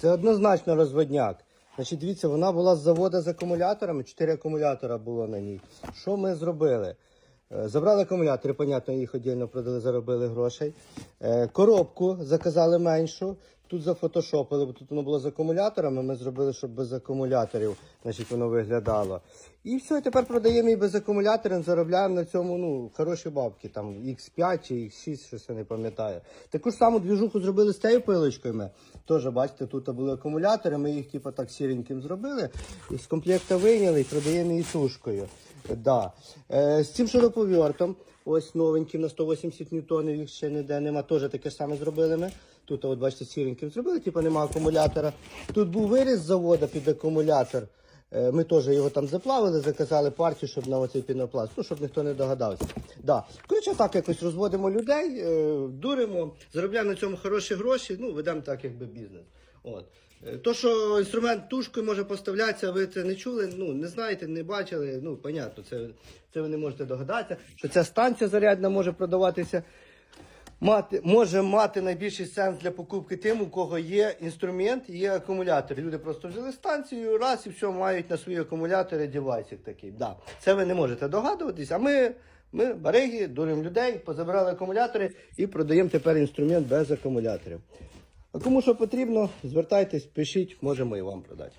Це однозначно розводняк. Значить, дивіться, вона була з заводу з акумуляторами, 4 акумулятора було на ній. Що ми зробили? Е, Забрали акумулятори, понятно, їх віддільно продали, заробили грошей. Е, Коробку заказали меншу. Тут зафотошопили, бо тут воно було з акумуляторами. Ми зробили, щоб без акумуляторів значить, воно виглядало. І все, тепер продаємо її без акумуляторів, заробляємо на цьому ну, хороші бабки, там X5 чи X6, щось я не пам'ятаю. Таку ж саму двіжуху зробили з тією пилочкою. Ми. Теж, бачите, тут були акумулятори, ми їх типу, так сіреньким зробили, і з комплекта вийняли і продаємо її тушкою. Да. Е, з цим шуруповертом, ось новеньким на 180 ньютонів, їх ще ніде нема. Теж таке саме зробили ми. Тут, от бачите, сіреньким зробили, типу нема акумулятора. Тут був виріз з заводу під акумулятор. Е, Ми теж його там заплавили, заказали партію, щоб на оцей пінопласт, ну, щоб ніхто не догадався. Да. Коротше, так якось розводимо людей, е, дуримо, заробляємо на цьому хороші гроші, ну, ведемо так, якби бізнес. От. Е, То, що інструмент тушкою може поставлятися, ви це не чули, ну, не знаєте, не бачили, ну, понятно, це, це ви не можете догадатися, що ця станція зарядна може продаватися мати, може мати найбільший сенс для покупки тим, у кого є інструмент і є акумулятор. Люди просто взяли станцію, раз і все мають на свої акумулятори девайсик такий. Да. Це ви не можете догадуватись, а ми, ми бариги, дуримо людей, позабирали акумулятори і продаємо тепер інструмент без акумуляторів. А кому що потрібно, звертайтесь, пишіть, можемо і вам продати.